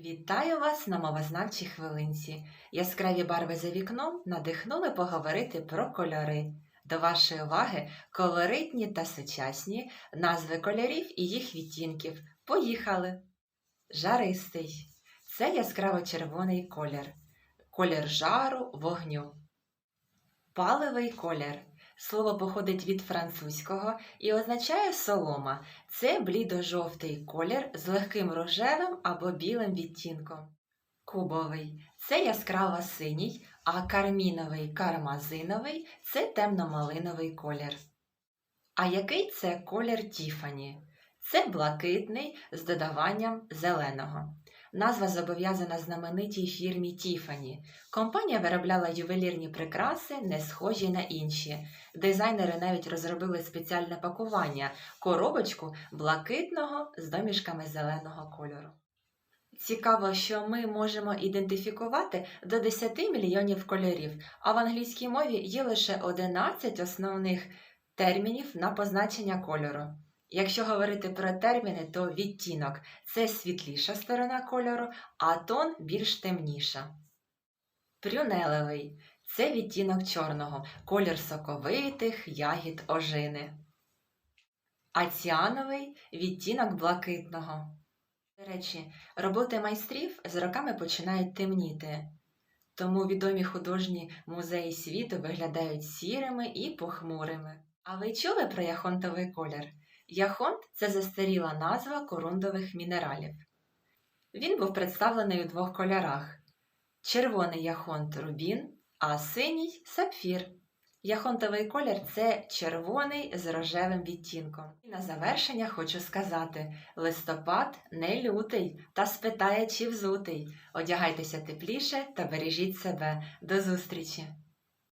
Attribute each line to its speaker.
Speaker 1: Вітаю вас на мовознавчій хвилинці. Яскраві барви за вікном надихнули поговорити про кольори. До вашої уваги колоритні та сучасні назви кольорів і їх відтінків. Поїхали! Жаристий це яскраво-червоний колір, колір жару, вогню. Паливий колір. Слово походить від французького і означає солома. Це блідо-жовтий колір з легким рожевим або білим відтінком. Кубовий це яскраво синій, а карміновий кармазиновий це темно-малиновий колір. А який це колір Тіфані? Це блакитний з додаванням зеленого. Назва зобов'язана знаменитій фірмі Тіфані. Компанія виробляла ювелірні прикраси, не схожі на інші. Дизайнери навіть розробили спеціальне пакування коробочку блакитного з домішками зеленого кольору. Цікаво, що ми можемо ідентифікувати до 10 мільйонів кольорів, а в англійській мові є лише 11 основних термінів на позначення кольору. Якщо говорити про терміни, то відтінок це світліша сторона кольору, а тон більш темніша. Прюнелевий це відтінок чорного, колір соковитих ягід ожини. Аціановий відтінок блакитного. До речі, роботи майстрів з роками починають темніти, тому відомі художні музеї світу виглядають сірими і похмурими. А ви чули про яхонтовий колір? Яхонт це застаріла назва корундових мінералів. Він був представлений у двох кольорах: червоний яхонт рубін, а синій сапфір. Яхонтовий колір це червоний з рожевим відтінком. І на завершення хочу сказати: листопад не лютий, та спитає, чи взутий. Одягайтеся тепліше та бережіть себе. До зустрічі!